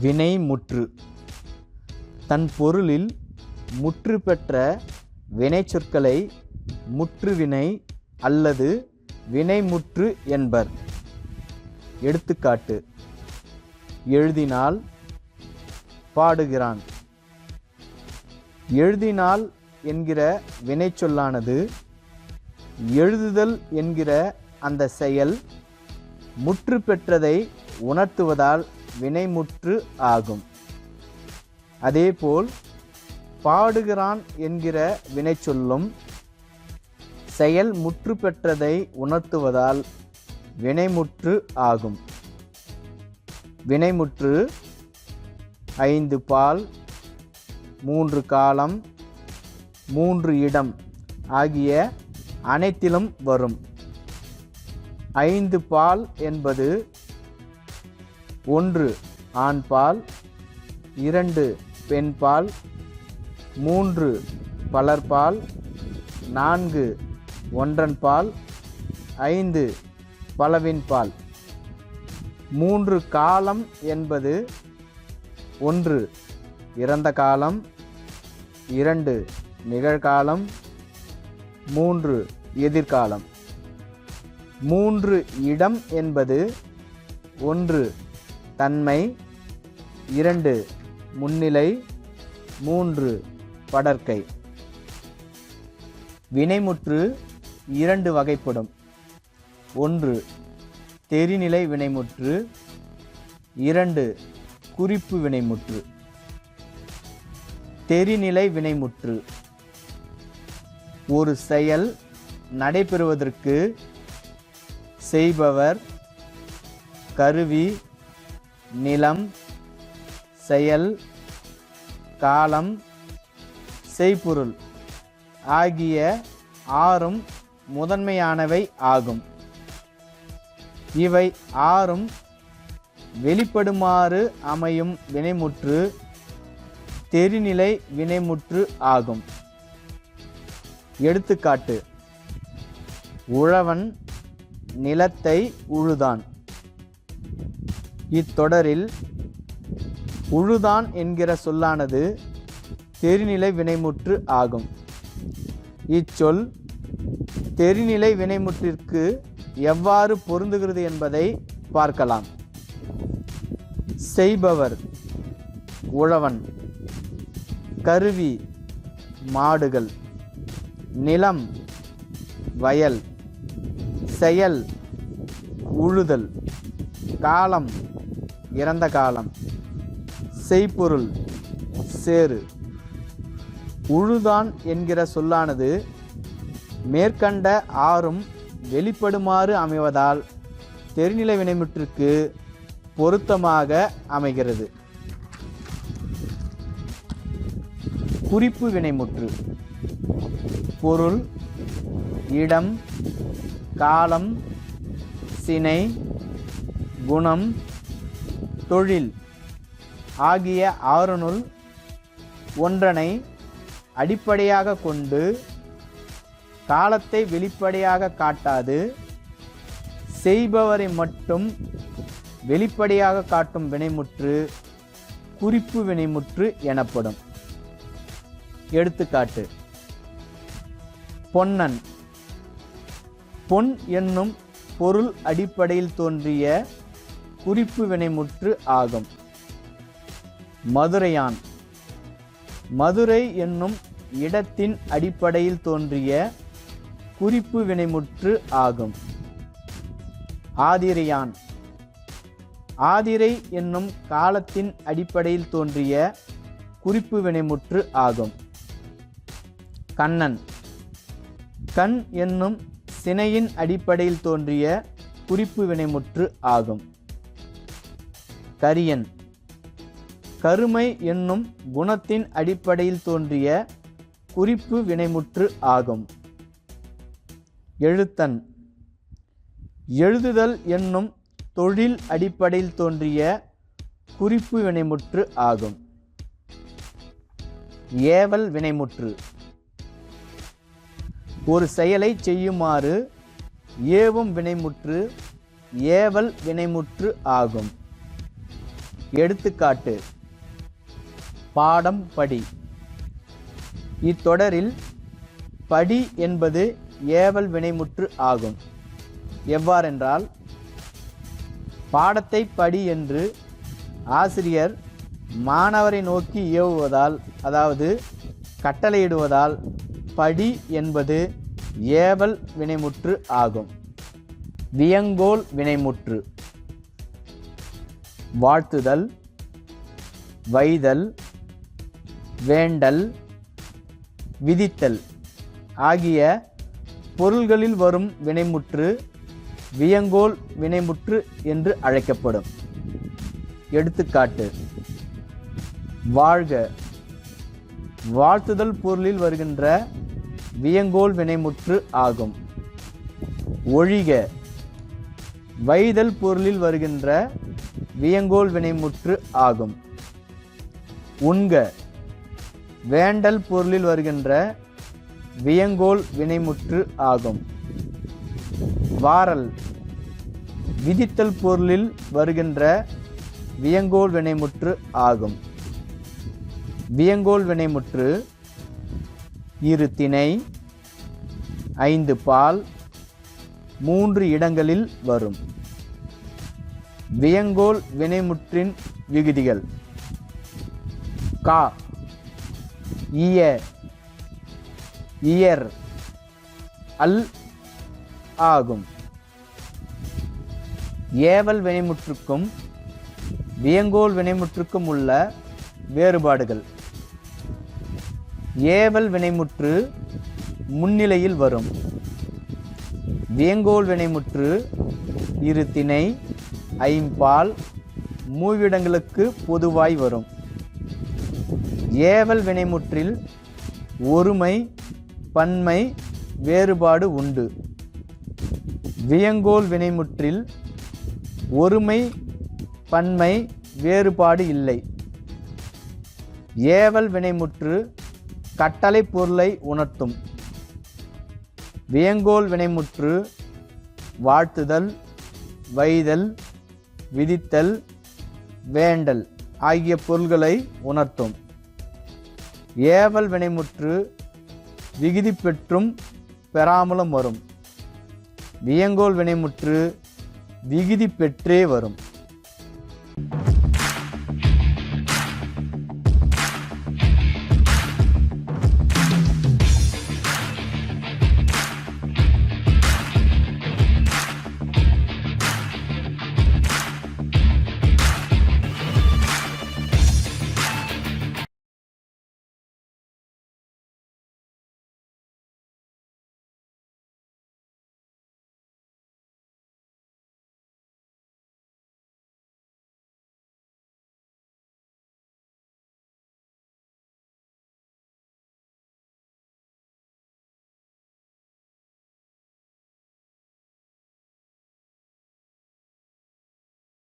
வினை முற்று. தன் பொருளில் முற்று பெற்ற வினைச்சொற்களை முற்றுவினை அல்லது வினைமுற்று என்பர். எடுத்துக்காட்டு எழுதினால் பாடுகிறான். எழுதினால் என்கிற வினைச்சொல்லானது எழுதுதல் என்கிற அந்த செயல் முற்று பெற்றதை உணர்த்துவதால் வினைமுற்று ஆகும். அதேபோல் பாடுகிறான் என்கிற வினைச்சொல்லும் செயல் முற்று பெற்றதை உணர்த்துவதால் வினைமுற்று ஆகும். வினைமுற்று ஐந்து பால் மூன்று காலம் மூன்று இடம் ஆகிய அனைத்திலும் வரும். ஐந்து பால் என்பது ஒன்று ஆண் பால் இரண்டு பெண் பால் மூன்று பலர்பால் நான்கு ஒன்றன் பால் ஐந்து பலவின் பால். மூன்று காலம் என்பது ஒன்று இறந்த காலம் இரண்டு நிகழ்காலம் மூன்று எதிர்காலம். மூன்று இடம் என்பது ஒன்று தன்மை இரண்டு முன்னிலை மூன்று படர்க்கை வினைமுற்று இரண்டு வகைப்படும். ஒன்று தெரிநிலை வினைமுற்று இரண்டு குறிப்பு வினைமுற்று. தெரிநிலை வினைமுற்று. ஒரு செயல் நடைபெறுவதற்கு செய்பவர் கருவி நிலம் செயல் காலம் செய்பொருள் ஆகிய ஆறும் முதன்மையானவை ஆகும். இவை ஆறும் வெளிப்படுமாறு அமையும் வினைமுற்று தெரிநிலை வினைமுற்று ஆகும். எடுத்துக்காட்டு. உழவன் நிலத்தை உழுதான். இத்தொடரில் உழுதான் என்கிற சொல்லானது தெரிநிலை வினைமுற்று ஆகும். இச்சொல் தெரிநிலை வினைமுற்றிற்கு எவ்வாறு பொருந்துகிறது என்பதை பார்க்கலாம். செய்பவர் உழவன் கருவி மாடுகள். நிலம் வயல் செயல் உழுதல் காலம் இறந்த காலம் செய்பொருள் சேறு. உழுதான் என்கிற சொல்லானது மேற்கண்ட ஆறும் வெளிப்படுமாறு அமைவதால் தெரிநிலை வினைமுற்றிற்கு பொருத்தமாக அமைகிறது. குறிப்பு வினைமுற்று. பொருள் இடம் காலம் சினை குணம் தொழில் ஆகிய ஆறுனுள் ஒன்றனை அடிப்படையாக கொண்டு காலத்தை வெளிப்படையாக காட்டாது செய்பவரை மட்டும் வெளிப்படையாக காட்டும் வினைமுற்று குறிப்பு வினைமுற்று எனப்படும். எடுத்துக்காட்டு பொன்னன். பொன் என்னும் பொருள் அடிப்படையில் தோன்றிய குறிப்பு வினைமுற்று ஆகும். மதுரையான். மதுரை என்னும் இடத்தின் அடிப்படையில் தோன்றிய குறிப்பு வினைமுற்று ஆகும். ஆதிரையான். ஆதிரை என்னும் காலத்தின் அடிப்படையில் தோன்றிய குறிப்பு வினைமுற்று ஆகும். கண்ணன். கண் என்னும் சினையின் அடிப்படையில் தோன்றிய குறிப்பு வினைமுற்று ஆகும். கரியன். கருமை என்னும் குணத்தின் அடிப்படையில் தோன்றிய குறிப்பு வினைமுற்று ஆகும். எழுத்தன். எழுதுதல் என்னும் தொழில் அடிப்படையில் தோன்றிய குறிப்பு வினைமுற்று ஆகும். ஏவல் வினைமுற்று. ஒரு செயலை செய்யுமாறு ஏவும் வினைமுற்று ஏவல் வினைமுற்று ஆகும். எடுத்துக்காட்டு பாடம் படி. இத்தொடரில் படி என்பது ஏவல் வினைமுற்று ஆகும். எவ்வாறென்றால் பாடத்தை படி என்று ஆசிரியர் மாணவரை நோக்கி ஏவுவதால் அதாவது கட்டளையிடுவதால் படி என்பது ஏவல் வினைமுற்று ஆகும். வியங்கோல் வினைமுற்று. வாழ்த்துதல். வைதல். வேண்டல். விதித்தல். ஆகிய பொருள்களில் வரும் வினைமுற்று வியங்கோல் வினைமுற்று என்று அழைக்கப்படும். எடுத்துக்காட்டு. வாழ்க. வாழ்த்துதல் பொருளில் வருகின்ற வியங்கோல் வினைமுற்று ஆகும். ஒழிக வைதல் பொருளில் வருகின்ற வியங்கோல் வினைமுற்று ஆகும். உண்க வேண்டல் பொருளில் வருகின்ற வியங்கோல் வினைமுற்று ஆகும். வாரல் விதித்தல் பொருளில் வருகின்ற வியங்கோல் வினைமுற்று ஆகும். வியங்கோல் வினைமுற்று இரு திணை ஐந்து பால் மூன்று இடங்களில் வரும். வியங்கோல் வினைமுற்றின் விகுதிகள். கா. இய. இயர். அல். ஆகும். ஏவல் வினைமுற்றுக்கும் வியங்கோல் வினைமுற்றுக்கும் உள்ள வேறுபாடுகள். ஏவல் வினைமுற்று முன்னிலையில் வரும். வியங்கோல் வினைமுற்று இரு திணை ஐம்பால் மூவிடங்களுக்கு பொதுவாய் வரும். ஏவல் வினைமுற்றில் ஒருமை பன்மை வேறுபாடு உண்டு. வியங்கோல் வினைமுற்றில் ஒருமை பன்மை வேறுபாடு இல்லை. ஏவல் வினைமுற்று கட்டளை பொருளை உணர்த்தும். வியங்கோல் வினைமுற்று வாழ்த்துதல் வைதல் விதித்தல் வேண்டல் ஆகிய பொருள்களை உணர்த்தும். ஏவல் வினைமுற்று விகுதி பெற்றும் பெறாமலும் வரும். வியங்கோல் வினைமுற்று விகுதி பெற்றே வரும்.